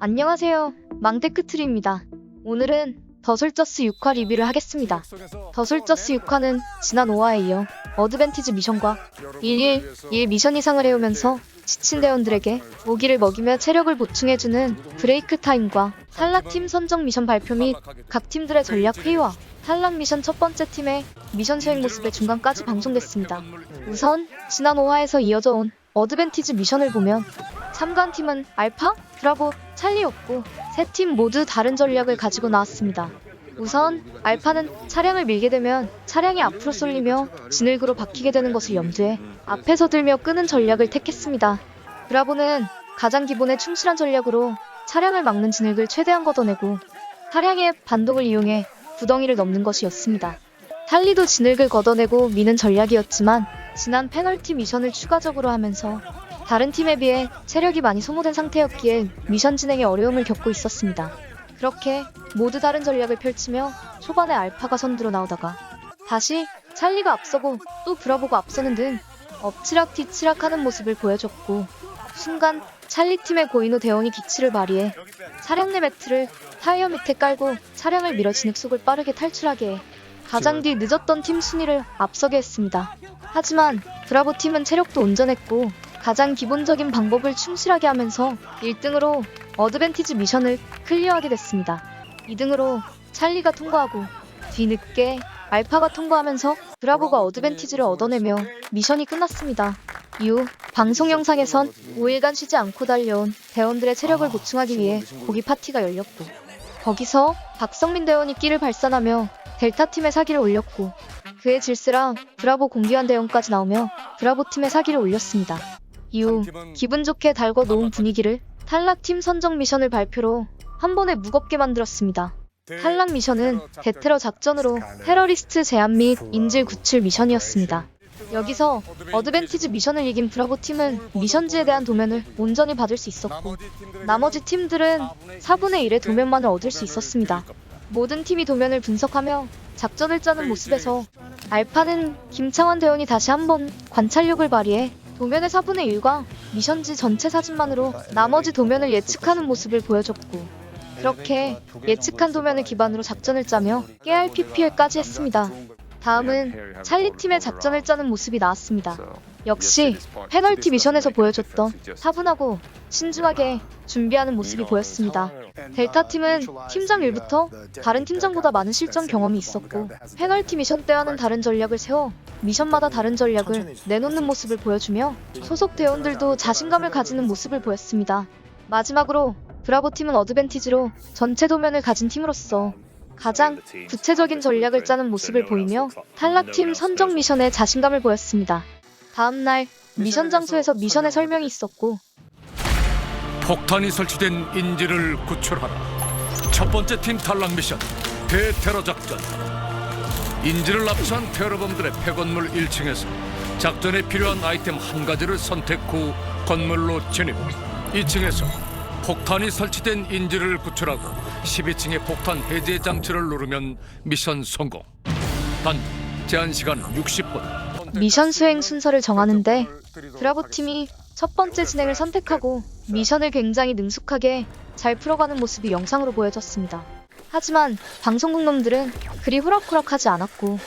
안녕하세요. 망테크트리입니다. 오늘은 더솔저스 6화 리뷰를 하겠습니다. 더솔저스 6화는 지난 5화에 이어 어드밴티지 미션과 1일 1 미션 이상을 해오면서 지친 대원들에게 모기를 먹이며 체력을 보충해주는 브레이크 타임과 탈락팀 선정 미션 발표 및 각 팀들의 전략 회의와 탈락 미션 첫 번째 팀의 미션 수행 모습의 중간까지 방송됐습니다. 우선 지난 5화에서 이어져 온 어드밴티지 미션을 보면 참가팀은 알파, 브라보, 찰리였고 세 팀 모두 다른 전략을 가지고 나왔습니다. 우선 알파는 차량을 밀게 되면 차량이 앞으로 쏠리며 진흙으로 박히게 되는 것을 염두해 앞에서 들며 끄는 전략을 택했습니다. 브라보는 가장 기본에 충실한 전략으로 차량을 막는 진흙을 최대한 걷어내고 차량의 반동을 이용해 구덩이를 넘는 것이었습니다. 탈리도 진흙을 걷어내고 미는 전략이었지만 지난 페널티 미션을 추가적으로 하면서 다른 팀에 비해 체력이 많이 소모된 상태였기에 미션 진행에 어려움을 겪고 있었습니다. 그렇게 모두 다른 전략을 펼치며 초반에 알파가 선두로 나오다가 다시 찰리가 앞서고 또 브라보가 앞서는 등 엎치락 뒤치락 하는 모습을 보여줬고 순간 찰리 팀의 고인호 대원이 기치를 발휘해 차량 내 매트를 타이어 밑에 깔고 차량을 밀어 진흙 속을 빠르게 탈출하게 해 가장 뒤 늦었던 팀 순위를 앞서게 했습니다. 하지만 브라보 팀은 체력도 온전했고 가장 기본적인 방법을 충실하게 하면서 1등으로 어드밴티지 미션을 클리어하게 됐습니다. 2등으로 찰리가 통과하고 뒤늦게 알파가 통과하면서 브라보가 어드밴티지를 얻어내며 미션이 끝났습니다. 이후 방송 영상에선 5일간 쉬지 않고 달려온 대원들의 체력을 보충하기 위해 고기 파티가 열렸고 거기서 박성민 대원이 끼를 발산하며 델타 팀의 사기를 올렸고 그의 질스랑 브라보 공기환 대원까지 나오며 브라보 팀의 사기를 올렸습니다. 이후 기분 좋게 달궈 놓은 분위기를 탈락팀 선정 미션을 발표로 한 번에 무겁게 만들었습니다. 탈락 미션은 대테러 작전으로 테러리스트 제압 및 인질 구출 미션이었습니다. 여기서 어드밴티지 미션을 이긴 브라보 팀은 미션지에 대한 도면을 온전히 받을 수 있었고 나머지 팀들은 4분의 1의 도면만을 얻을 수 있었습니다. 모든 팀이 도면을 분석하며 작전을 짜는 모습에서 알파는 김창완 대원이 다시 한번 관찰력을 발휘해 도면의 4분의 1과 미션지 전체 사진만으로 나머지 도면을 예측하는 모습을 보여줬고 그렇게 예측한 도면을 기반으로 작전을 짜며 깨알 PPL까지 했습니다. 다음은 찰리 팀의 작전을 짜는 모습이 나왔습니다. 역시 페널티 미션에서 보여줬던 차분하고 신중하게 준비하는 모습이 보였습니다. 델타 팀은 팀장 일부터 다른 팀장보다 많은 실전 경험이 있었고 페널티 미션 때와는 다른 전략을 세워 미션마다 다른 전략을 내놓는 모습을 보여주며 소속 대원들도 자신감을 가지는 모습을 보였습니다. 마지막으로 브라보 팀은 어드밴티지로 전체 도면을 가진 팀으로서 가장 구체적인 전략을 짜는 모습을 보이며 탈락팀 선정 미션에 자신감을 보였습니다. 다음날 미션 장소에서 미션의 설명이 있었고 폭탄이 설치된 인지를 구출하라. 첫 번째 팀 탈락 미션 대테러 작전. 인지를 납치한 테러범들의 폐건물 1층에서 작전에 필요한 아이템 한 가지를 선택 후 건물로 진입. 2층에서 폭탄이 설치된 인지를 구출하고 12층의 폭탄 해제 장치를 누르면 미션 성공. 단 제한 시간 60분. 미션 수행 순서를 정하는데 브라보 팀이 첫 번째 진행을 선택하고 미션을 굉장히 능숙하게 잘 풀어가는 모습이 영상으로 보여졌습니다. 하지만 방송국 놈들은 그리 호락호락하지 않았고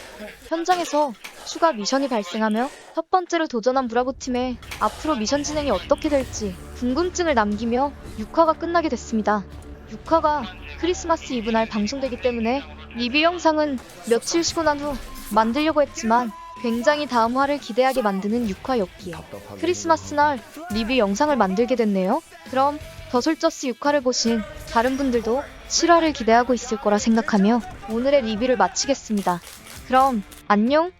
현장에서 추가 미션이 발생하며 첫 번째로 도전한 브라보 팀의 앞으로 미션 진행이 어떻게 될지 궁금증을 남기며 6화가 끝나게 됐습니다. 6화가 크리스마스 이브 날 방송되기 때문에 리뷰 영상은 며칠 쉬고 난 후 만들려고 했지만 굉장히 다음 화를 기대하게 만드는 6화였기에 크리스마스 날 리뷰 영상을 만들게 됐네요. 그럼 더솔저스 6화를 보신 다른 분들도 7화를 기대하고 있을 거라 생각하며 오늘의 리뷰를 마치겠습니다. 그럼 안녕!